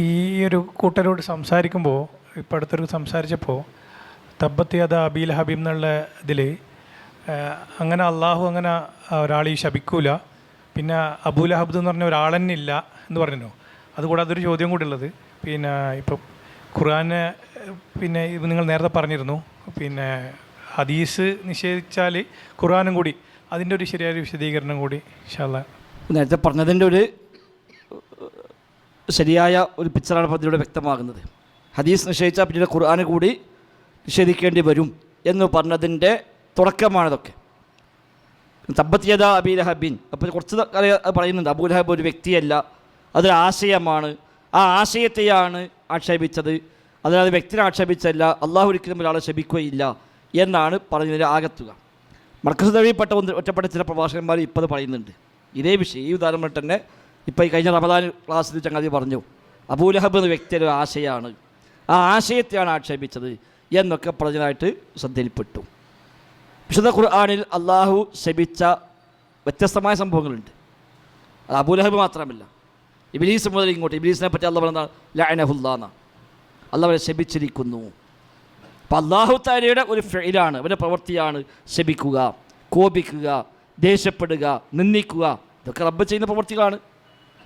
ഈ ഒരു കൂട്ടരോട് സംസാരിക്കുമ്പോൾ ഇപ്പോൾ അടുത്തൊരു സംസാരിച്ചപ്പോൾ തബ്ബത്ത് യദ അബീൽ ഹബീബ് എന്നുള്ള ഇതിൽ അങ്ങനെ അള്ളാഹു അങ്ങനെ ഒരാളെ ശപിക്കൂല. പിന്നെ അബൂൽ അഹബ്ദ് എന്ന് പറഞ്ഞ ഒരാൾ തന്നെ ഇല്ല എന്ന് പറഞ്ഞു അതുകൂടാതെ ഒരു ചോദ്യം കൂടി ഉള്ളത്. പിന്നെ ഇപ്പം ഖുർആനെ പിന്നെ നിങ്ങൾ നേരത്തെ പറഞ്ഞിരുന്നു. പിന്നെ ഹദീസ് നിഷേധിച്ചാൽ ഖുർആനും കൂടി അതിന്റെ ഒരു ശരിയായ വിശദീകരണം കൂടി ഇൻഷാല്ല നേരത്തെ പറഞ്ഞതിന്റെ ഒരു ശരിയായ ഒരു പിക്ചറാണ് ഇപ്പോൾ വ്യക്തമാകുന്നത്. ഹദീസ് നിഷേധിച്ചാൽ പിന്നീട് ഖുർആന് കൂടി നിഷേധിക്കേണ്ടി വരും എന്ന് പറഞ്ഞതിന്റെ തുടക്കമാണിതൊക്കെ തബ്ബത്തിയത ലഹബീൻ. അപ്പോൾ കുറച്ച് പറയുന്നുണ്ട്. അബു ലഹബ് ഒരു വ്യക്തിയല്ല. അതൊരു ആശയമാണ്. ആ ആശയത്തെയാണ് ആക്ഷേപിച്ചത്. അതിനകത്ത് വ്യക്തിനെ ആക്ഷേപിച്ചല്ല അള്ളാഹു ഒരിക്കലും ഒരാളെ ശപിക്കുകയില്ല എന്നാണ് പറഞ്ഞതിന്റെ ആകത്തുക. മർക്കസുദവിപ്പെട്ട ഒന്ന് ഒറ്റപ്പെട്ട ചില പ്രഭാഷകന്മാർ ഇപ്പോൾ പറയുന്നുണ്ട്. ഇതേ വിഷയം ഈ ഉദാഹരണം തന്നെ ഇപ്പോൾ ഈ കഴിഞ്ഞ റമദാൻ ക്ലാസ്സിൽ ചങ്ങാതി പറഞ്ഞു അബൂലഹബ് എന്ന വ്യക്തിയുടെ ഒരു ആശയമാണ് ആ ആശയത്തെയാണ് ആക്ഷേപിച്ചത് എന്നൊക്കെ പറഞ്ഞതായിട്ട് ശ്രദ്ധയിൽപ്പെട്ടു. വിശുദ്ധ ഖുർആാനിൽ അള്ളാഹു ശപിച്ച വ്യത്യസ്തമായ സംഭവങ്ങളുണ്ട്. അത് അബൂലഹബ് മാത്രമല്ല. ഇബിലീസ് മുതൽ ഇങ്ങോട്ട് ഇബിലീസിനെ പറ്റി അള്ള പറഞ്ഞ ലഅനഹുല്ലാന്ന. അള്ളവരെ ശപിച്ചിരിക്കുന്നു. അപ്പം അള്ളാഹു താരയുടെ ഒരു ഫെയിലാണ് അവന്റെ പ്രവൃത്തിയാണ് ശപിക്കുക കോപിക്കുക ദേഷ്യപ്പെടുക നിന്ദിക്കുക. ഇതൊക്കെ റബ്ബ് ചെയ്യുന്ന പ്രവൃത്തികളാണ്.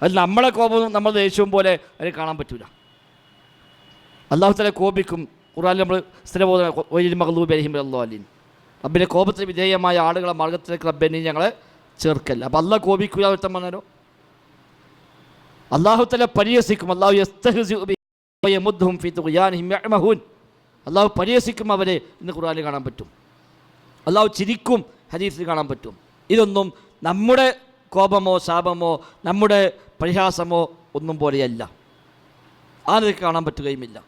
അതിൽ നമ്മളെ കോപവും നമ്മൾ ദേഷ്യവും പോലെ അതിന് കാണാൻ പറ്റില്ല അള്ളാഹു താല കോപിക്കും. ഖുറാനിൽ നമ്മൾ സ്ഥിരബോധന മകളൂബ് അലഹിം അള്ളാലിൻ റബ്ബിന്റെ കോപത്തിന് വിധേയമായ ആളുകളെ മാർഗത്തിലേക്ക് റബ്ബിനെ ഞങ്ങളെ ചേർക്കല്ല. അപ്പം അള്ളാഹ് കോപിക്കുക ഒരുത്തം പറഞ്ഞാലോ? അള്ളാഹു തല പരിഹസിക്കും. അള്ളാഹു അള്ളാഹു പരിഹസിക്കും അവരെ ഇന്ന് ഖുറാനിൽ കാണാൻ പറ്റും. അള്ളാഹു ചിരിക്കും ഹദീസിൽ കാണാൻ പറ്റും. ഇതൊന്നും നമ്മുടെ കോപമോ ശാപമോ നമ്മുടെ പരിഹാസമോ ഒന്നും പോലെയല്ല. ആരെ കാണാൻ പറ്റുകയുമില്ല.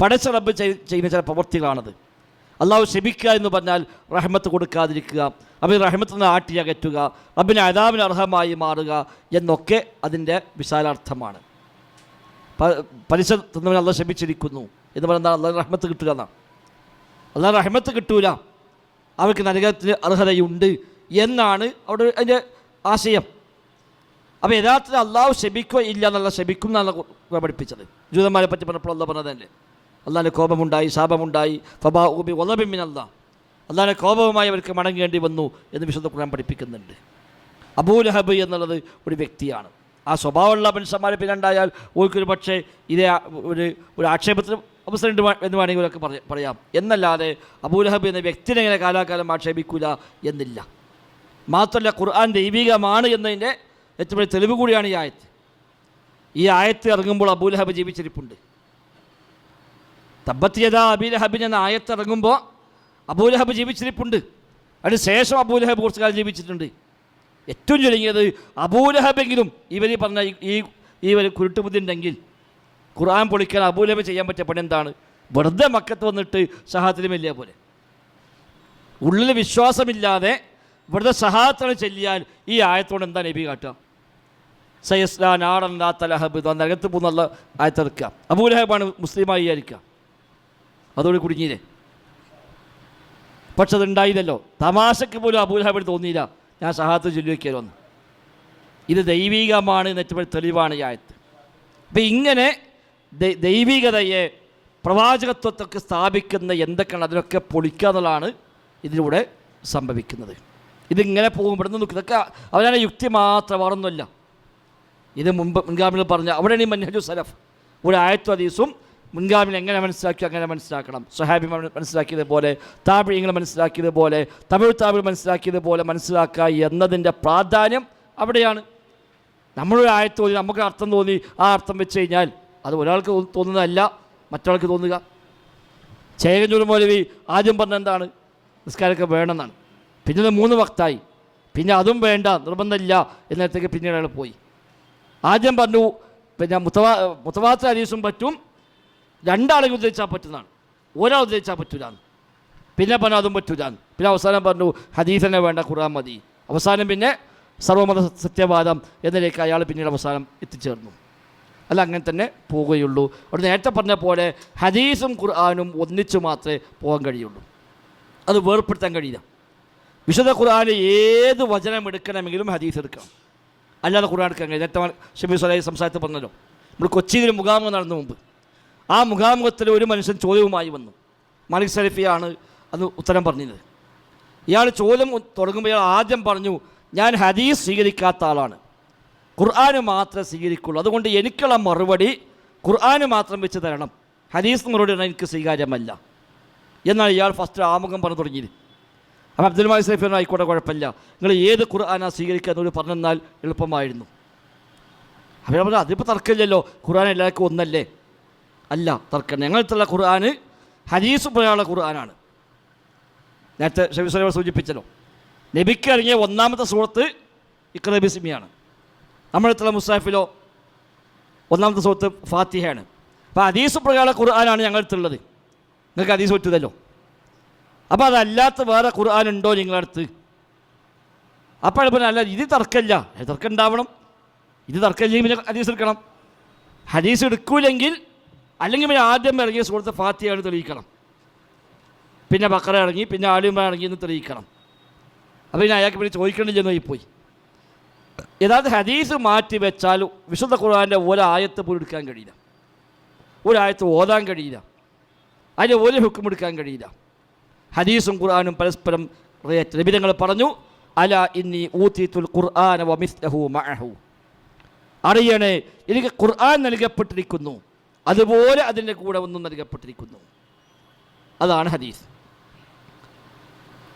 പടച്ച റബ്ബ് ചെയ്യുന്ന ചില പ്രവൃത്തികളാണത്. അള്ളാഹു ശപിക്കുക എന്ന് പറഞ്ഞാൽ റഹ്മത്ത് കൊടുക്കാതിരിക്കുക അവൻ റഹ്മത്ത് നിന്ന് ആട്ടി അകറ്റുക റബ്ബിന് അതാവിന് അർഹമായി മാറുക എന്നൊക്കെ അതിന്റെ വിശാലാർത്ഥമാണ്. പലിശ തന്നവൻ അള്ളാഹ് ശപിച്ചിരിക്കുന്നു എന്ന് പറഞ്ഞാൽ അള്ളാഹ് റഹ്മത്ത് കിട്ടുക എന്നാണ്. അള്ളാഹ് റഹ്മത്ത് കിട്ടൂല. അവർക്ക് നരകത്തിന് അർഹതയുണ്ട് എന്നാണ് അവിടെ അതിന്റെ ആശയം. അപ്പോൾ യഥാർത്ഥത്തിൽ അള്ളാഹു ശപിക്കുക ഇല്ല എന്നുള്ള ശപിക്കും എന്നാണ് പഠിപ്പിച്ചത്. ജൂതന്മാരെ പറ്റി പറഞ്ഞപ്പോൾ അല്ല പറഞ്ഞത് തന്നെ. അള്ളാഹിന്റെ കോപമുണ്ടായി ശാപമുണ്ടായി. ഫബാ ഉബി ഒലബിമിൻ അല്ല അള്ളാഹിന്റെ കോപവുമായി അവർക്ക് മടങ്ങേണ്ടി വന്നു എന്ന് വിശുദ്ധ ഖുർആൻ പഠിപ്പിക്കുന്നുണ്ട്. അബൂലഹബ് എന്നുള്ളത് ഒരു വ്യക്തിയാണ്. ആ സ്വഭാവമുള്ള മനുഷ്യന്മാരെ പിന്നുണ്ടായാൽ ഓർക്കൊരു പക്ഷേ ഇതേ ഒരു ഒരു ആക്ഷേപത്തിന് അവസരം എന്ന് വേണമെങ്കിൽ ഒക്കെ പറയാം പറയാം. എന്നല്ലാതെ അബൂലഹബ് എന്ന വ്യക്തിനെ ഇങ്ങനെ കാലാകാലം ആക്ഷേപിക്കൂല എന്നില്ല. മാത്രമല്ല ഖുർആൻ ദൈവികമാണ് എന്നതിന്റെ ഏറ്റവും തെളിവ് കൂടിയാണ് ഈ ആയത്ത്. ഈ ആയത്ത് ഇറങ്ങുമ്പോൾ അബൂലഹബ് ജീവിച്ചിരിപ്പുണ്ട്. തബ്ബത്തിയത അബീലഹബിൻ എന്ന ആയത്ത് ഇറങ്ങുമ്പോൾ അബൂലഹബ് ജീവിച്ചിരിപ്പുണ്ട്. അതിന് ശേഷം അബൂലഹബ് കുറച്ച് കാലം ജീവിച്ചിട്ടുണ്ട്. ഏറ്റവും ചുരുങ്ങിയത് അബൂലഹബെങ്കിലും ഇവർ പറഞ്ഞ ഈ- ഈ ഒരു കുരുട്ടുബുദ്ധിയുണ്ടെങ്കിൽ ഖുർആൻ പൊളിക്കാൻ അബൂലഹബ് ചെയ്യാൻ പറ്റിയ പണി എന്താണ്? വെറുതെ മക്കത്ത് വന്നിട്ട് സഹാത്തിലുമില്ല പോലെ. ഉള്ളിൽ വിശ്വാസമില്ലാതെ വെറുതെ സഹാത്താണ് ചെല്ലിയാൽ ഈ ആയത്തോടെ എന്താ നബി കാട്ടുക? സയസ്ലാ നാടൻ ലാ തലഹബ്. നരകത്ത് പോകുന്നുള്ള ആയത്തിറക്കുക അബൂലഹബാണ് മുസ്ലിമായി വിചാരിക്കുക അതോട് കുടുങ്ങിയില്ലേ പക്ഷെ അതുണ്ടായില്ലല്ലോ. തമാശയ്ക്ക് പോലും അബൂലഹബിന് തോന്നിയില്ല. ഞാൻ സഹാത്ത് ചൊല്ലി വയ്ക്കാലോ എന്ന്. ഇത് ദൈവികമാണ് എന്ന് ഏറ്റവും വലിയ തെളിവാണ് ഈ ആയത്ത്. അപ്പം ഇങ്ങനെ ദൈവികതയെ പ്രവാചകത്വത്തൊക്കെ സ്ഥാപിക്കുന്ന എന്തൊക്കെയാണ് അതിനൊക്കെ പൊളിക്കുക എന്നുള്ളതാണ് ഇതിലൂടെ സംഭവിക്കുന്നത്. ഇതിങ്ങനെ പോകും നോക്കി ഇതൊക്കെ അവനാണ് യുക്തി മാത്രം വേറൊന്നുമില്ല. ഇത് മുമ്പ് മുൻഗാമിൽ പറഞ്ഞ അവിടെ ഈ മഞ്ഞു സലഫ്. ഒരു ആയത്തു ഹദീസും മുൻഗാമിൽ എങ്ങനെ മനസ്സിലാക്കി അങ്ങനെ മനസ്സിലാക്കണം. സഹാബി മനസ്സിലാക്കിയതുപോലെ താപിഴങ്ങൾ മനസ്സിലാക്കിയതുപോലെ തമിഴ് താപിൾ മനസ്സിലാക്കിയതുപോലെ മനസ്സിലാക്കുക എന്നതിന്റെ പ്രാധാന്യം അവിടെയാണ്. നമ്മളൊരു ആയത്ത് തോന്നി നമുക്ക് അർത്ഥം തോന്നി ആ അർത്ഥം വെച്ച് കഴിഞ്ഞാൽ അത് ഒരാൾക്ക് തോന്നുന്നതല്ല മറ്റൊരാൾക്ക് തോന്നുക. ചേകഞ്ചൂർ മൗലവി ആദ്യം പറഞ്ഞ എന്താണ്? നിസ്കാരമൊക്കെ വേണമെന്നാണ്. പിന്നെ മൂന്ന് വക്തായി. പിന്നെ അതും വേണ്ട നിർബന്ധമില്ല എന്നിടത്തേക്ക് പിന്നീട് അയാൾ പോയി. ആദ്യം പറഞ്ഞു പിന്നെ മുത്തവാ മുത്തവാത്ത ഹരീസും പറ്റും. രണ്ടാളെ ഉദ്ദേശിച്ചാൽ പറ്റുന്നതാണ്. ഒരാൾ ഉദ്ദേശിച്ചാൽ പറ്റൂലാന്ന്. പിന്നെ പറഞ്ഞു അതും പറ്റൂലാന്ന്. പിന്നെ അവസാനം പറഞ്ഞു ഹദീസനെ വേണ്ട ഖുർആൻ മതി. അവസാനം പിന്നെ സർവമത സത്യവാദം എന്നതിലേക്ക് അയാൾ പിന്നീട് അവസാനം എത്തിച്ചേർന്നു. അല്ല അങ്ങനെ തന്നെ പോവുകയുള്ളൂ. അവിടെ നേരത്തെ പറഞ്ഞ പോലെ ഹദീസും ഖുർആാനും ഒന്നിച്ചു മാത്രമേ പോകാൻ കഴിയുള്ളൂ. അത് വേർപ്പെടുത്താൻ കഴിയില്ല. വിശുദ്ധ ഖുർആാനിൽ ഏത് വചനം എടുക്കണമെങ്കിലും ഹദീസ് എടുക്കണം അല്ലാതെ ഖുർആൻ എടുക്കാൻ നേരത്തെ ഷബീസ് സ്വലായി സംസാരത്തിൽ പറഞ്ഞല്ലോ നമ്മൾ കൊച്ചിയിൽ മുഖാമുഖം നടന്ന മുമ്പ്. ആ മുഖാമുഖത്തിൽ ഒരു മനുഷ്യൻ ചോദ്യവുമായി വന്നു. മാലിക് സലഫിയാണ് അത് ഉത്തരം പറഞ്ഞത് ഇയാൾ ചോദ്യം തുടങ്ങുമ്പോൾ ഇയാൾ ആദ്യം പറഞ്ഞു ഞാൻ ഹദീസ് സ്വീകരിക്കാത്ത ആളാണ്. ഖുർആന് മാത്രമേ സ്വീകരിക്കുള്ളൂ. അതുകൊണ്ട് എനിക്കുള്ള മറുപടി ഖുർആന് മാത്രം വെച്ച് തരണം. ഹദീസ് മറുപടി എനിക്ക് സ്വീകാര്യമല്ല. എന്നാണ് ഇയാൾ ഫസ്റ്റ് ആമുഖം പറഞ്ഞു തുടങ്ങിയത്. അപ്പം അബ്ദുൽ മാലി പറഞ്ഞു, ആയിക്കോട്ടെ കുഴപ്പമില്ല. നിങ്ങൾ ഏത് ഖുർആാനാ സ്വീകരിക്കുക എന്നൊരു പറഞ്ഞെന്നാൽ എളുപ്പമായിരുന്നു. അവർ പറഞ്ഞു അതിപ്പോൾ തർക്കമില്ലല്ലോ. ഖുർആൻ എല്ലാവർക്കും ഒന്നല്ലേ? അല്ല തർക്കം. ഞങ്ങൾക്കുള്ള ഖുർആൻ ഹരീസ് പോലെയുള്ള ഖുർആനാണ്. നേരത്തെ ഷബീസ് സൂചിപ്പിച്ചല്ലോ. നബിക്ക് ഇറങ്ങിയ ഒന്നാമത്തെ സുഹൃത്ത് ഇക്രബിസ്മിയാണ് ബിസ്മിയാണ് നമ്മളെത്തുള്ള മുസാഫിലോ ഒന്നാമത്തെ സുഹൃത്ത് ഫാത്തിഹയാണ്. അപ്പോൾ ഹദീസ് പ്രകാരം ഖുർആനാണ് ഞങ്ങളടുത്തുള്ളത്. നിങ്ങൾക്ക് ഹദീസ് പറ്റുന്നല്ലോ അപ്പോൾ അതല്ലാത്ത വേറെ ഖുർആൻ ഉണ്ടോ നിങ്ങളടുത്ത്? അപ്പോൾ പിന്നെ അല്ല ഇത് തർക്കമില്ല തർക്കം ഉണ്ടാവണം ഇത് തർക്കമില്ലെങ്കിൽ പിന്നെ ഹദീസ് എടുക്കണം. ഹദീസ് എടുക്കൂലെങ്കിൽ അല്ലെങ്കിൽ പിന്നെ ആദ്യം ഇറങ്ങിയ സുഹൃത്ത് ഫാത്തിയാണ് തെളിയിക്കണം. പിന്നെ ബക്കറ ഇറങ്ങി പിന്നെ ആലുമ ഇറങ്ങി എന്ന് തെളിയിക്കണം. അപ്പോൾ പിന്നെ അയാൾക്ക് പിന്നെ ചോദിക്കണില്ലെന്ന് പോയി. യഥാർത്ഥ ഹദീസ് മാറ്റി വെച്ചാൽ വിശുദ്ധ ഖുർആാന്റെ ഒരായത്ത് പോലും എടുക്കാൻ കഴിയില്ല. ഒരായത്ത് ഓതാൻ കഴിയില്ല. അതിന്റെ ഒരു ഹുക്കും എടുക്കാൻ കഴിയില്ല. ഹദീസും ഖുർആാനും പരസ്പരം റിലേറ്റ് ലഭിതങ്ങൾ പറഞ്ഞു അല ഇന്നി ഊത്തിത്തുൽ ഖുർആന വമിസ്ലഹു മഅഹു. അറിയണേ എനിക്ക് ഖുർആൻ നൽകപ്പെട്ടിരിക്കുന്നു. അതുപോലെ അതിന്റെ കൂടെ ഒന്നും നൽകപ്പെട്ടിരിക്കുന്നു. അതാണ് ഹദീസ്.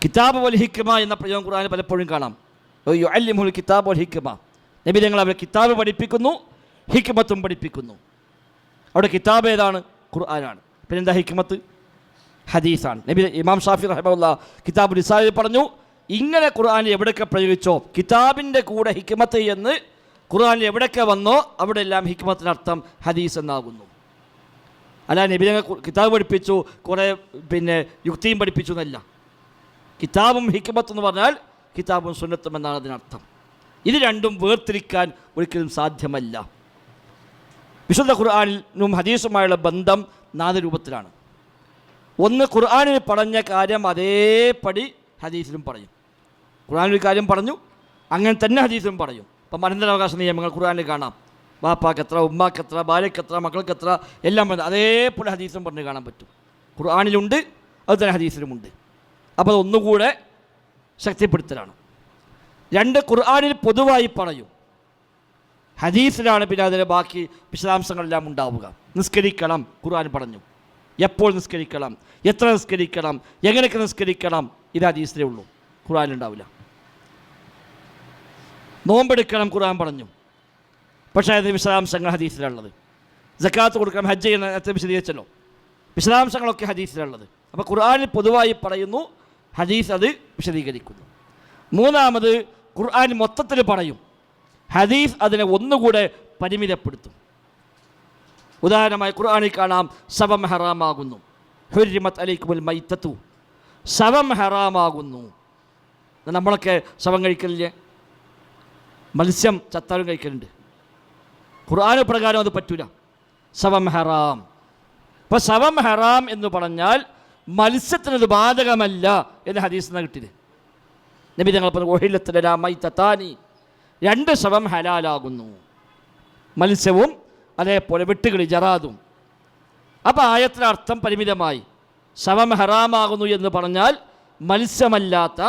കിതാബ് വൽ ഹിക്മ എന്ന പ്രയോഗം ഖുർആൻ പലപ്പോഴും കാണാം. അല്ലിമുൽ കിതാബ് വൽ ഹിക്മ. നബി അവരെ കിതാബ് പഠിപ്പിക്കുന്നു ഹിക്മത്തും പഠിപ്പിക്കുന്നു. അവിടെ കിതാബ് ഏതാണ്? ഖുർആനാണ്. പിന്നെന്താ ഹിക്മത്ത്? ഹദീസാണ്. നബി ഇമാം ഷാഫി റഹമുല്ല കിതാബ് നിസാലിൽ പറഞ്ഞു ഇങ്ങനെ ഖുർആൻ എവിടെയൊക്കെ പ്രയോഗിച്ചോ കിതാബിന്റെ കൂടെ ഹിക്മത്ത് എന്ന് ഖുർആൻ എവിടെയൊക്കെ വന്നോ അവിടെ എല്ലാം ഹിക്മത്തിനർത്ഥം ഹദീസ് എന്നാകുന്നു. അല്ല നബി ഞങ്ങൾ കിതാബ് പഠിപ്പിച്ചു കുറേ പിന്നെ യുക്തിയും പഠിപ്പിച്ചു എന്നല്ല. കിതാബും ഹിക്മത്ത് എന്ന് പറഞ്ഞാൽ കിതാബും സുന്നത്തും എന്നാണ് അതിനർത്ഥം. ഇത് രണ്ടും വേർതിരിക്കാൻ ഒരിക്കലും സാധ്യമല്ല. വിശുദ്ധ ഖുർആാനിനും ഹദീസുമായുള്ള ബന്ധം നാല് രൂപത്തിലാണ് ഒന്ന് ഖുർആാനിൽ പറഞ്ഞ കാര്യം അതേപടി ഹദീസിലും പറയും. ഖുർആാനിൽ കാര്യം പറഞ്ഞു അങ്ങനെ തന്നെ ഹദീസിലും പറയും. ഇപ്പം മനന്തരാവകാശ നിയമങ്ങൾ ഖുർആാനിൽ കാണാം. ബാപ്പാക്കെത്ര ഉമ്മാക്കെത്ര ഭാര്യക്കെത്ര മക്കൾക്കെത്ര എല്ലാം പറഞ്ഞു അതേപോലെ ഹദീസും പറഞ്ഞ് കാണാൻ പറ്റും. ഖുർആാനിലുണ്ട് അത് തന്നെ ഹദീസിലുമുണ്ട്. അപ്പോൾ അതൊന്നുകൂടെ ശക്തിപ്പെടുത്തലാണ്. രണ്ട് ഖുർആാനിൽ പൊതുവായി പറയും. ഹദീസിലാണ് പിന്നെ അതിന്റെ ബാക്കി വിശദാംശങ്ങളെല്ലാം ഉണ്ടാവുക. നിസ്കരിക്കണം ഖുർആൻ പറഞ്ഞു. എപ്പോൾ നിസ്കരിക്കണം? എത്ര നിസ്കരിക്കണം? എങ്ങനെയൊക്കെ നിസ്കരിക്കണം? ഇത് ഹദീസിലേ ഉള്ളൂ. ഖുറാനുണ്ടാവില്ല നോമ്പെടുക്കണം ഖുറാൻ പറഞ്ഞു. പക്ഷേ അതിന് വിശദാംശങ്ങൾ ഹദീസിലുള്ളത്. ജക്കാത്ത് കൊടുക്കാം ഹജ്ജ് ചെയ്യുന്ന നേരത്തെ വിശദീകരിച്ചല്ലോ. വിശദാംശങ്ങളൊക്കെ ഹദീസിലുള്ളത്. അപ്പോൾ ഖുർആാനിൽ പൊതുവായി പറയുന്നു ഹദീസ് അത് വിശദീകരിക്കുന്നു. മൂന്നാമത് ഖുർആൻ മൊത്തത്തിൽ പറയും. ഹദീസ് അതിനെ ഒന്നുകൂടെ പരിമിതപ്പെടുത്തും. ഉദാഹരണമായി ഖുർആാനിൽ കാണാം ശവം ഹറാമാകുന്നു. ഹുരിമത്ത് അലൈക്കുമുൽ മൈത്തത്തു. ശവം ഹറാമാകുന്നു. നമ്മളൊക്കെ ശവം കഴിക്കലില്ലേ? മത്സ്യം ചത്താലും കഴിക്കലുണ്ട്. ഖുർആാന പ്രകാരം അത് പറ്റൂല. ശവം ഹറാം. ഇപ്പം ശവം ഹറാം എന്ന് പറഞ്ഞാൽ മത്സ്യത്തിനത് ബാധകമല്ല എന്ന് ഹദീസ് നിന്ന് കിട്ടിയത്. നബി ഞങ്ങൾ പറഞ്ഞു ഒഹിലത്തില രാമൈ തത്താനി രണ്ട് ശവം ഹലാലാകുന്നു. മത്സ്യവും അതേപോലെ വെട്ടുകിളി ജറാദും. അപ്പോൾ ആയത്തിന് അർത്ഥം പരിമിതമായി. ശവം ഹറാമാകുന്നു എന്ന് പറഞ്ഞാൽ മത്സ്യമല്ലാത്ത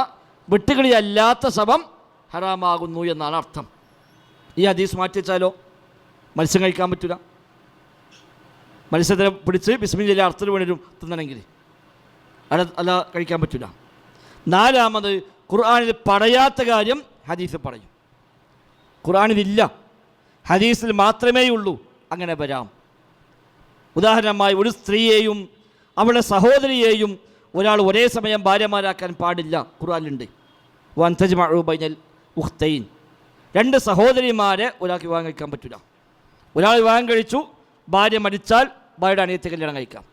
വെട്ടുകിളി അല്ലാത്ത ശവം ഹറാമാകുന്നു എന്നാണ് അർത്ഥം. ഈ ഹദീസ് മാറ്റി വെച്ചാലോ? മത്സ്യം കഴിക്കാൻ പറ്റില്ല മത്സ്യത്തിനെ പിടിച്ച് ബിസ്മിന്റെ അർത്ഥത്തിന് വേണ്ടി തിന്നണമെങ്കിൽ. അല്ല അല്ല കഴിക്കാൻ പറ്റില്ല നാലാമത് ഖുർആാനിൽ പറയാത്ത കാര്യം ഹദീസ് പറയും. ഖുർആാനിലില്ല. ഹദീസിൽ മാത്രമേ ഉള്ളൂ അങ്ങനെ വരാം. ഉദാഹരണമായി ഒരു സ്ത്രീയെയും അവളുടെ സഹോദരിയെയും ഒരാൾ ഒരേ സമയം ഭാര്യമാരാക്കാൻ പാടില്ല. ഖുറാനുണ്ട് വന്തജ് തജ്മഅു ഉഖ്തൈൻ. രണ്ട് സഹോദരിമാരെ ഒരാൾക്ക് വിവാഹം കഴിക്കാൻ പറ്റില്ല ഒരാൾ വിവാഹം കഴിച്ചു ഭാര്യ മരിച്ചാൽ ഭാര്യയുടെ അനിയത്തെ കല്യാണം കഴിക്കാം.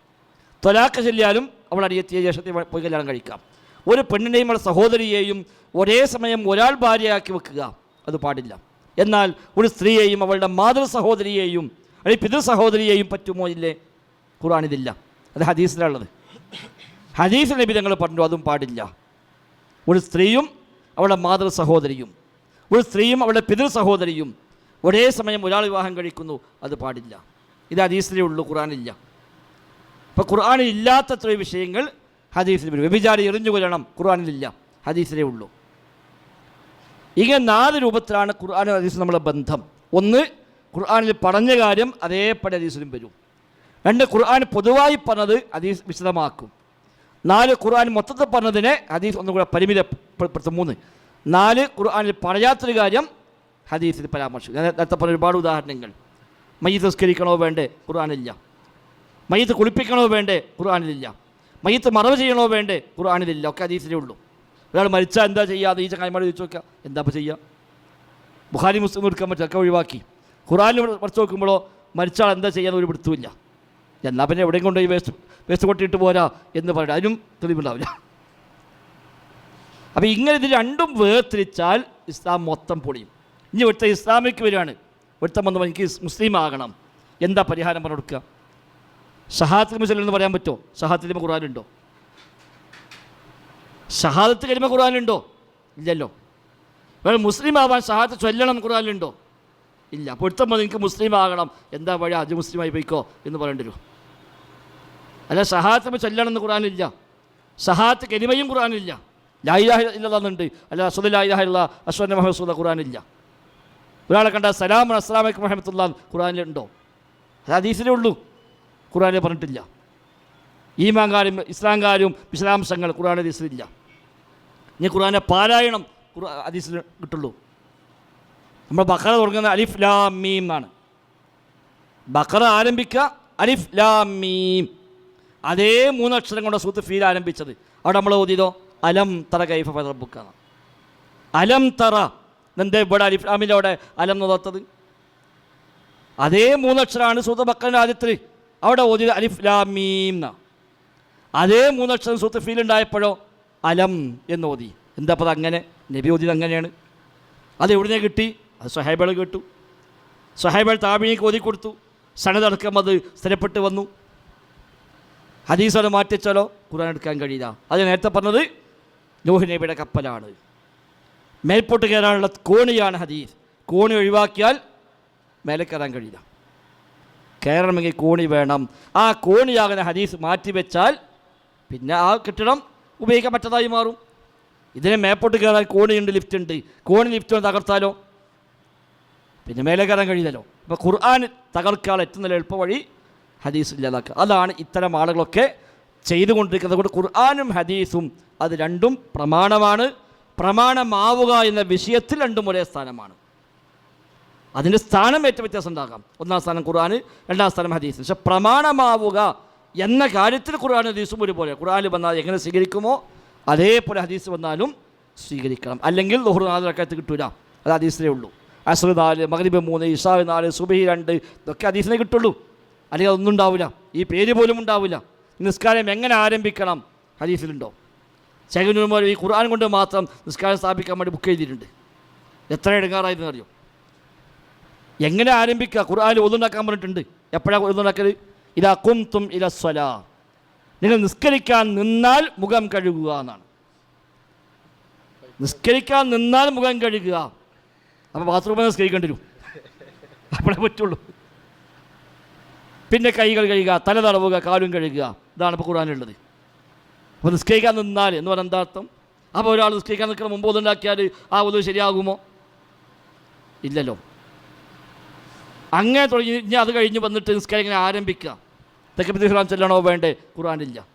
തൊലാക്ക് ചെല്ലിയാലും അവൾ അനിയത്തിയെ ജ്യേഷ്ഠത്തെ പോയി കല്യാണം കഴിക്കാം. ഒരു പെണ്ണിനെയും അവളുടെ സഹോദരിയെയും ഒരേ സമയം ഒരാൾ ഭാര്യയാക്കി വെക്കുക. അത് പാടില്ല. എന്നാൽ ഒരു സ്ത്രീയെയും അവളുടെ മാതൃ സഹോദരിയെയും അല്ലെങ്കിൽ പിതൃ സഹോദരിയെയും പറ്റുമോ ഇല്ലേ? ഖുറാനിതില്ല അത് ഹദീസിലുള്ളത് ഹദീസ് നബി തങ്ങൾ പറഞ്ഞു അതും പാടില്ല. ഒരു സ്ത്രീയും അവളുടെ മാതൃ സഹോദരിയും ഒരു സ്ത്രീയും അവളുടെ പിതൃ സഹോദരിയും ഒരേ സമയം ഒരാൾ വിവാഹം കഴിക്കുന്നു അത് പാടില്ല. ഇത് ഹദീസിലേ ഉള്ളൂ ഖുറാനില്ല അപ്പോൾ ഖുർആാനിൽ ഇല്ലാത്തത്ര വിഷയങ്ങൾ ഹദീസിൽ വരും. വ്യഭിചാരി എറിഞ്ഞു കൊല്ലണം ഖുർആാനിലില്ല ഹദീസിലേ ഉള്ളൂ. ഇങ്ങനെ നാല് രൂപത്തിലാണ് ഖുർആാനും ഹദീസും നമ്മളെ ബന്ധം. ഒന്ന് ഖുർആാനിൽ പറഞ്ഞ കാര്യം അതേപടി ഹദീസിലും വരും. രണ്ട് ഖുർആൻ പൊതുവായി പറഞ്ഞത് ഹദീസ് വിശദമാക്കും. നാല് ഖുർആൻ മൊത്തത്തിൽ പറഞ്ഞതിനെ ഹദീസ് ഒന്നും കൂടെ പരിമിതപ്പെടുത്തും. മൂന്ന് നാല് ഖുർആാനിൽ പറയാത്തൊരു കാര്യം ഹദീസിൽ പരാമർശിക്കും. നേരത്തെ പറഞ്ഞ ഒരുപാട് ഉദാഹരണങ്ങൾ. മയ്യത്ത് സംസ്കരിക്കണോ വേണ്ടേ? ഖുർആാനില്ല മയ്യത്ത് കുളിപ്പിക്കണോ വേണ്ടേ? ഖുർആാനിലില്ല. മയ്യത്ത് മറവ് ചെയ്യണോ വേണ്ടേ? ഖുർആാനിലില്ല. ഒക്കെ ഹദീസിലേ ഉള്ളൂ. ഒരാൾ മരിച്ചാൽ എന്താ ചെയ്യുക ഈ ചങ്ങായിമാർ ചോദിച്ചു നോക്കുക എന്താ അപ്പോൾ ചെയ്യുക ബുഹാരി മുസ്ലിം എടുക്കാൻ പറ്റും ഒക്കെ ഒഴിവാക്കി. ഖുറാനിൽ പഠിച്ചു നോക്കുമ്പോഴോ മരിച്ചാൽ എന്താ ചെയ്യാൻ ഒരു പിടുത്തുമില്ല എന്നാൽ പിന്നെ എവിടെയും കൊണ്ടുപോയി വേസ്റ്റ് വേസ്റ്റ് കൊട്ടിയിട്ട് പോരാ എന്ന് പറയട്ടെ അതിനും തെളിവുണ്ടാവില്ല. അപ്പോൾ ഇങ്ങനെ ഇത് രണ്ടും വേർതിരിച്ചാൽ ഇസ്ലാം മൊത്തം പൊളിയും. ഇനി ഇവിടുത്തെ ഇസ്ലാമിക്ക് വരികയാണ് ഇവിടുത്തെ വന്ന് എനിക്ക് മുസ്ലിം ആകണം. എന്താ പരിഹാരം പറഞ്ഞു കൊടുക്കുക? ഷഹാത്ത് മുസ്ലിം എന്ന് പറയാൻ പറ്റുമോ? ഷഹാത്തിൽ ഖുറാനുണ്ടോ ഷഹാദത്ത് കരിമ ഖുറാനുണ്ടോ ഇല്ലല്ലോ. വേറെ മുസ്ലിം ആവാൻ ഷഹാദത്ത് ചൊല്ലണം ഖുറാനിലുണ്ടോ ഇല്ല. പൊരുത്തം വന്ന് എനിക്ക് മുസ്ലിം ആകണം എന്താ വഴി അത് മുസ്ലിമായി പോയിക്കോ എന്ന് പറയേണ്ടി വരും. അല്ല ഷഹാത്ത് ചൊല്ലണം എന്ന് ഖുറാനില്ല സഹാത്ത് കരിമയും ഖുറാനില്ല ലായിലാഹ ഇല്ലാന്നുണ്ട് അല്ല അസുദ് ലായിലാഹ ഇല്ല അശ്വന മഹസൂദ ഖുറാനില്ല ഒരാളെ കണ്ട സലാം അസ്ലാമൈക്കും മഹമത്തുള്ള ഖുറാനിലുണ്ടോ അത് ഹദീസിലേ ഉള്ളൂ. ഖുറാനെ പറഞ്ഞിട്ടില്ല. ഈമാങ്കാരും ഇസ്ലാംകാരും വിശദാംശങ്ങൾ ഖുറാൻ ഹദീസിലില്ല. ഇനി ഖുറാനെ പാരായണം ഖുർ ഹദീസിൽ കിട്ടുള്ളൂ. നമ്മൾ ബക്കറ തുടങ്ങുന്ന അലിഫ് ലാം മീം എന്നാണ്. ബക്കറ ആരംഭിക്കുക അലിഫ് ലാം മീം. അതേ മൂന്നക്ഷരം കൊണ്ട് സൂത്ത് ഫീൽ ആരംഭിച്ചത്. അവിടെ നമ്മൾ ഓതിയതോ അലം തറ കൈഫ ബുക്കാണ് അലം തറ. എന്താ ഇവിടെ അലിഫ് ലാമിന്റെ അവിടെ അലം നോത്തത് അതേ മൂന്നക്ഷരമാണ് സൂത്ത് ബക്കറിന്റെ ആദ്യത്തിൽ അവിടെ ഓതിയത് അലിഫ് ലാം മീം എന്നാ അതേ മൂന്നക്ഷരം സൂത്ത് ഫീൽ ഉണ്ടായപ്പോഴോ അലം എന്ന് ഓതി. എന്താ അപ്പോൾ അങ്ങനെ? നബി ഓതിയത് അങ്ങനെയാണ്. അത് എവിടുന്നേ കിട്ടി? അത് സഹേബകൾ കേട്ടു. സഹേബൾ താമിനിക്ക് ഓതി കൊടുത്തു സനതടക്കം അത് സ്ഥിരപ്പെട്ട് വന്നു. ഹദീസോടെ മാറ്റിച്ചാലോ ഖുർആൻ എടുക്കാൻ കഴിയില്ല. അത് നേരത്തെ പറഞ്ഞത് നൂഹ് കപ്പലാണ്. മേൽപോട്ട് കയറാനുള്ള കോണിയാണ് ഹദീസ്. കോണി ഒഴിവാക്കിയാൽ മേലെ കയറാൻ കഴിയില്ല. കയറണമെങ്കിൽ കോണി വേണം. ആ കോണിയാകുന്ന ഹദീസ് മാറ്റിവെച്ചാൽ പിന്നെ ആ കെട്ടിടം ഉപയോഗിക്കാൻ പറ്റതായി മാറും. ഇതിനെ മേപ്പോട്ട് കയറാൻ കോണിയുണ്ട് ലിഫ്റ്റ് ഉണ്ട്. കോണി ലിഫ്റ്റ് തകർത്താലോ? പിന്നെ മേലെ കയറാൻ കഴിയില്ലല്ലോ അപ്പോൾ ഖുർആൻ തകർക്കാൻ ഏറ്റവും നല്ല വഴി ഹദീസ് ഇല്ലാതാക്കുക. അതാണ് ഇത്തരം ആളുകളൊക്കെ ചെയ്തുകൊണ്ടിരിക്കുന്നത്. കൊണ്ട് ഖുർആാനും ഹദീസും അത് രണ്ടും പ്രമാണമാണ്. പ്രമാണമാവുക എന്ന വിഷയത്തിൽ രണ്ടും ഒരേ സ്ഥാനമാണ്. അതിന്റെ സ്ഥാനം ഏറ്റവും വ്യത്യാസം ഉണ്ടാകാം. ഒന്നാം സ്ഥാനം ഖുർആൻ രണ്ടാം സ്ഥാനം ഹദീസ്. പക്ഷെ പ്രമാണമാവുക എന്ന കാര്യത്തിൽ ഖുർആൻ ഹദീസും ഒരുപോലെ. ഖുർആൻ വന്നാൽ എങ്ങനെ സ്വീകരിക്കുമോ അതേപോലെ ഹദീസ് വന്നാലും സ്വീകരിക്കണം. അല്ലെങ്കിൽ ദുഹുർ നാല് കിട്ടൂല. അത് ഹദീസിലേ ഉള്ളൂ. അസ്ര നാല് മകരിബ് മൂന്ന് ഇഷാവ് നാല് സുബഹി രണ്ട് ഇതൊക്കെ അതീസിനെ കിട്ടുള്ളൂ. അല്ലെങ്കിൽ അതൊന്നും ഉണ്ടാവില്ല. ഈ പേര് പോലും ഉണ്ടാവില്ല. നിസ്കാരം എങ്ങനെ ആരംഭിക്കണം? ഹദീസിലുണ്ടോ? ശൈഖുനുമാർ ഈ ഖുർആൻ കൊണ്ട് മാത്രം നിസ്കാരം സ്ഥാപിക്കാൻ വേണ്ടി ബുക്ക് ചെയ്തിട്ടുണ്ട് എത്ര എടുക്കാറായിരുന്നു അറിയോ? എങ്ങനെ ആരംഭിക്കുക? ഖുർആൻ ഒന്നുണ്ടാക്കാൻ പറഞ്ഞിട്ടുണ്ട്. എപ്പോഴാണ് ഒന്നുണ്ടാക്കൽ ഇതാ കുംതും ഇല സ്വലാ. നിങ്ങൾ നിസ്കരിക്കാൻ നിന്നാൽ മുഖം കഴുകുക എന്നാണ്. നിസ്കരിക്കാൻ നിന്നാൽ മുഖം കഴുകുക. അപ്പോൾ ബാത്റൂമിൽ സ്നേഹിക്കേണ്ടി വരും. അപ്പോഴേ പറ്റുള്ളൂ. പിന്നെ കൈകൾ കഴുകുക തല തടവുക കാലും കഴുകുക. ഇതാണ് ഇപ്പോൾ ഖുർആാനുള്ളത് അപ്പോൾ നിസ്കരിക്കാൻ നിന്നാൽ എന്ന് പറഞ്ഞാൽ എന്താ അർത്ഥം? അപ്പോൾ ഒരാൾ നിസ്കരിക്കാൻ നിൽക്കുന്ന മുമ്പ് ഒന്നുണ്ടാക്കിയാൽ ആ ഒന്നും ശരിയാകുമോ? ഇല്ലല്ലോ. അങ്ങനെ തുടങ്ങി ഇനി അത് കഴിഞ്ഞ് വന്നിട്ട് നിസ്കാരം ഇങ്ങനെ ആരംഭിക്കുക. ഖുറാൻ ചെല്ലണോ വേണ്ടേ? ഖുറാനില്ല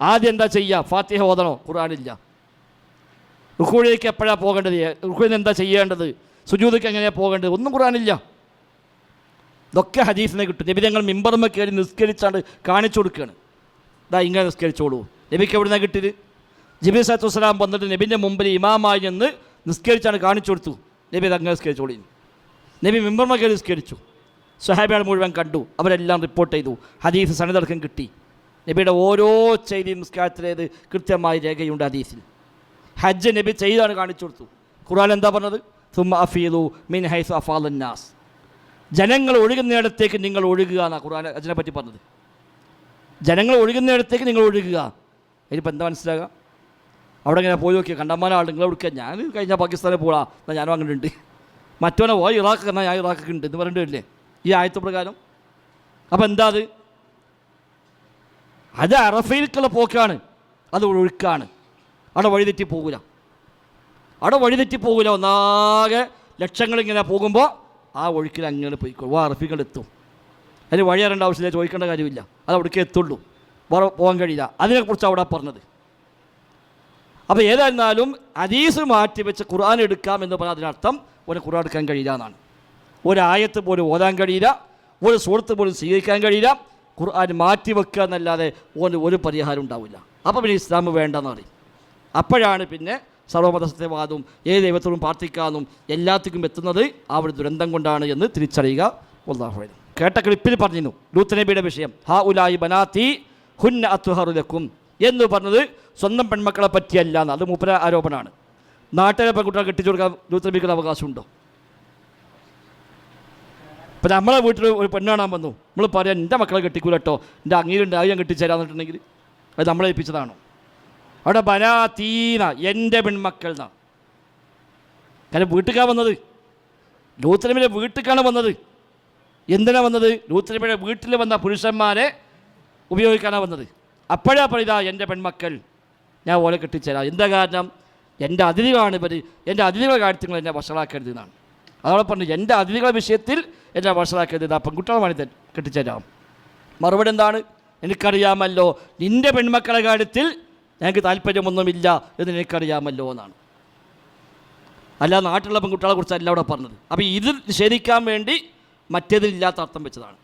ആദ്യം എന്താ ചെയ്യുക? ഫാത്തിഹ ഓതണോ? ഖുർആനില്ല. റുക്കൂഴിലേക്ക് എപ്പോഴാണ് പോകേണ്ടത്? റുക്കൂഴിൽ എന്താ ചെയ്യേണ്ടത്? സുജൂതയ്ക്ക് എങ്ങനെയാണ് പോകേണ്ടത്? ഒന്നും ഖുർആനില്ല. ഇതൊക്കെ ഹദീസിനെ കിട്ടും. നബി ഞങ്ങൾ മിമ്പർമ്മ കയറി നിസ്കരിച്ചാണ്ട് കാണിച്ചു കൊടുക്കുകയാണ് ഇതാ ഇങ്ങനെ നിസ്കരിച്ചോളൂ. നബിക്ക് എവിടെ നിന്നാണ് കിട്ടിയത്? ജബി സത്തു വസ്സലാം വന്നിട്ട് നബിന്റെ മുമ്പിൽ ഇമാമായി നിന്ന് നിസ്കരിച്ചാണ് കാണിച്ചു കൊടുത്തു. നബി അത് അങ്ങനെ നിസ്കരിച്ചോളി. നബി മിമ്പർമ്മ കയറി നിസ്കരിച്ചു. സഹാബികൾ മുഴുവൻ കണ്ടു. അവരെല്ലാം റിപ്പോർട്ട് ചെയ്തു. ഹദീസ് സനതടക്കം കിട്ടി. നബിയുടെ ഓരോ ചെയ്തിയും നിസ്കാരത്തിലേത് കൃത്യമായി രേഖയുണ്ട് ഹദീസിൽ. ഹജ്ജ് നബി ചെയ്താണ് കാണിച്ചു കൊടുത്തു. ഖുർആൻ എന്താ പറഞ്ഞത്? സുമ്മ അഫീദു മിൻ ഹൈസ് അഫാലന്നാസ് ജനങ്ങൾ ഒഴുകുന്നിടത്തേക്ക് നിങ്ങൾ ഒഴുകുക എന്നാണ് ഖുർആൻ ഹജ്ജിനെ പറ്റി പറഞ്ഞത്. ജനങ്ങൾ ഒഴുകുന്നിടത്തേക്ക് നിങ്ങൾ ഒഴുകുക. ഇനിയിപ്പോൾ എന്താ മനസ്സിലാകുക അവിടെ ഇങ്ങനെ പോയി നോക്കിയാൽ കണ്ടമാന ആൾ നിങ്ങളെ എടുക്കുക ഞാൻ കഴിഞ്ഞ പാകിസ്ഥാനിൽ പോകാം എന്നാൽ ഞാനും അങ്ങനെ ഉണ്ട്. മറ്റവനെ ഓ ഇറാഖ് എന്നാൽ ഞാൻ ഇറാഖൊക്കെ ഉണ്ട് എന്ന് പറയേണ്ടി വരില്ലേ? ഈ ആയത്ത് പ്രകാരം. അപ്പം എന്താ അത്? അത് അറഫയിലേക്കുള്ള പോക്കാണ്. അത് ഒഴുക്കാണ്. അവിടെ വഴിതെറ്റി പോകില്ല അവിടെ വഴിതെറ്റി പോകില്ല ഒന്നാകെ ലക്ഷങ്ങളിങ്ങനെ പോകുമ്പോൾ ആ ഒഴുക്കിൽ അങ്ങനെ പോയിക്കോളും വാ അറഫികൾ എത്തും. അതിന് വഴി അറിയേണ്ട ആവശ്യമില്ല ചോദിക്കേണ്ട കാര്യമില്ല. അത് അവിടേക്ക് എത്തുള്ളൂ. വേറെ പോകാൻ കഴിയില്ല. അതിനെക്കുറിച്ച് അവിടെ പറഞ്ഞത്. അപ്പോൾ ഏതായിരുന്നാലും ഹദീസ് മാറ്റി വെച്ച് ഖുർആൻ എടുക്കാം എന്ന് പറഞ്ഞാൽ അതിനർത്ഥം ഒരു ഖുർആൻ എടുക്കാൻ കഴിയില്ല എന്നാണ്. ഒരായത്ത് പോലും ഓതാൻ കഴിയില്ല. ഒരു സുഹൃത്ത് പോലും സ്വീകരിക്കാൻ കഴിയില്ല. ഖുർആൻ മാറ്റി വെക്കുക എന്നല്ലാതെ ഒരു പരിഹാരം ഉണ്ടാവില്ല. അപ്പോൾ പിന്നെ ഇസ്ലാം വേണ്ടെന്ന് പറയും. അപ്പോഴാണ് പിന്നെ സർവമത സത്യവാദവും ഏത് ദൈവത്തോടും പ്രാർത്ഥിക്കാമെന്നും എല്ലാത്തിനും എത്തുന്നത് ആ ഒരു ദുരന്തം കൊണ്ടാണ് എന്ന് തിരിച്ചറിയുക. ഉള്ളാഹുവൈദം കേട്ട ക്ലിപ്പിൽ പറഞ്ഞിരുന്നു ലൂത്തനബിയുടെ വിഷയം ഹാ ഉലായി ബനാത്തി ഹുന്ന അത്തുഹറുലക്കും എന്ന് പറഞ്ഞത് സ്വന്തം പെൺമക്കളെ പറ്റിയല്ല എന്ന്. അത് മൂപ്പര ആരോപണമാണ്. നാട്ടിലെ പെൺകുട്ടികളെ കെട്ടിച്ചു കൊടുക്കാൻ ലൂത്തനബിക്ക് അവകാശമുണ്ടോ? ഇപ്പം നമ്മളെ വീട്ടിൽ ഒരു പെണ്ണ് കാണാൻ വന്നു. നമ്മൾ പറയാൻ എന്റെ മക്കളെ കെട്ടിക്കൂലട്ടോ എന്റെ അങ്ങീരുണ്ട് അത് ഞാൻ കെട്ടിച്ചേരാന്നിട്ടുണ്ടെങ്കിൽ അത് നമ്മളെ ഏൽപ്പിച്ചതാണോ? അവിടെ ബനാതീന എന്റെ പെൺമക്കൾ എന്നാണ് കാരണം വീട്ടുകാർ വന്നത്. ലൂത്തലമിന്റെ വീട്ടിലേക്കാണ് വന്നത്. എന്തിനാണ് വന്നത്? ലൂത്തലമിയുടെ വീട്ടിൽ വന്ന പുരുഷന്മാരെ ഉപയോഗിക്കാനാണ് വന്നത്. അപ്പോഴാ പറയുക എന്റെ പെൺമക്കൾ ഞാൻ ഓലെ കെട്ടിച്ചേരാം. എന്താ കാരണം? എന്റെ അതിഥികളാണ് ഇവർ എന്റെ അതിഥികളുടെ കാര്യത്തിൽ എന്നെ വഷളാക്കരുത് എന്നാണ്. അതോടെ പറഞ്ഞു എന്റെ അതിഥികളുടെ വിഷയത്തിൽ എന്നെ വഷളാക്കരുത് ആ പെൺകുട്ടികളെ കെട്ടിച്ചേരാം. മറുപടി എന്താണ്? എനിക്കറിയാമല്ലോ നിന്റെ പെൺമക്കളുടെ കാര്യത്തിൽ ഞങ്ങൾക്ക് താല്പര്യമൊന്നുമില്ല എന്ന് എനിക്കറിയാമല്ലോ എന്നാണ്. അല്ല നാട്ടിലുള്ള പെൺകുട്ടികളെ കുറിച്ചല്ല അവിടെ പറഞ്ഞത്. അപ്പോൾ ഇത് നിഷേധിക്കാൻ വേണ്ടി മറ്റേതിലില്ലാത്ത അർത്ഥം വെച്ചതാണ്.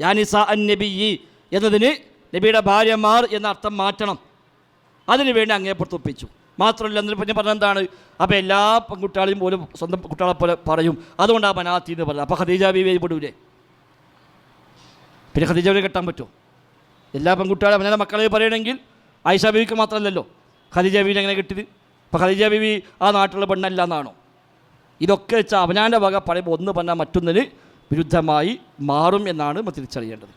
യാനിസ അൻ നബി എന്നതിന് നബിയുടെ ഭാര്യമാർ എന്ന അർത്ഥം മാറ്റണം. അതിനു വേണ്ടി അങ്ങേപ്പുറത്ത് ഒപ്പിച്ചു. മാത്രമല്ല എന്നിട്ട് പിന്നെ പറഞ്ഞ എന്താണ്? അപ്പോൾ എല്ലാ പെൺകുട്ടികളെയും പോലും സ്വന്തം കുട്ടികളെ പോലെ പറയും. അതുകൊണ്ടാണ് മനാത്തി എന്ന് പറഞ്ഞത്. അപ്പോൾ ഖദീജ ബി പെടൂലേ? പിന്നെ ഖദീജ കെട്ടാൻ പറ്റുമോ? എല്ലാ പെൺകുട്ടികളെ അവനെ മക്കളെ പറയണമെങ്കിൽ ആയിഷ ബീവിക്ക് മാത്രമല്ലല്ലോ. ഖദീജ ബീവിനെ എങ്ങനെ കിട്ടിയത്? അപ്പോൾ ഖദീജ ബീവി ആ നാട്ടിലുള്ള പെണ്ണല്ല എന്നാണോ? ഇതൊക്കെ വെച്ചാൽ അവനാന്റെ വക പറയുമ്പോൾ ഒന്ന് പറഞ്ഞാൽ മറ്റൊന്നിന് വിരുദ്ധമായി മാറും എന്നാണ് തിരിച്ചറിയേണ്ടത്.